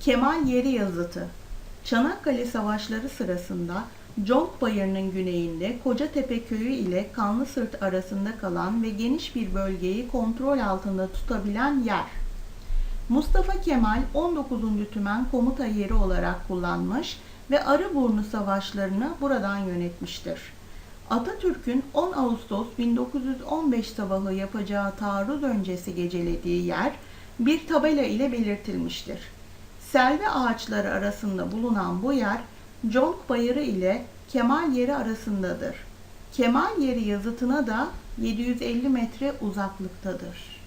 Kemal Yeri Yazıtı Çanakkale Savaşları sırasında Conk Bayırı'nın güneyinde Kocatepe Köyü ile Kanlısırt arasında kalan ve geniş bir bölgeyi kontrol altında tutabilen yer. Mustafa Kemal 19. Tümen komuta yeri olarak kullanmış ve Arıburnu savaşlarını buradan yönetmiştir. Atatürk'ün 10 Ağustos 1915 sabahı yapacağı taarruz öncesi gecelediği yer bir tabela ile belirtilmiştir. Selvi ağaçları arasında bulunan bu yer Conk Bayırı ile Kemal Yeri arasındadır. Kemal Yeri yazıtına da 750 metre uzaklıktadır.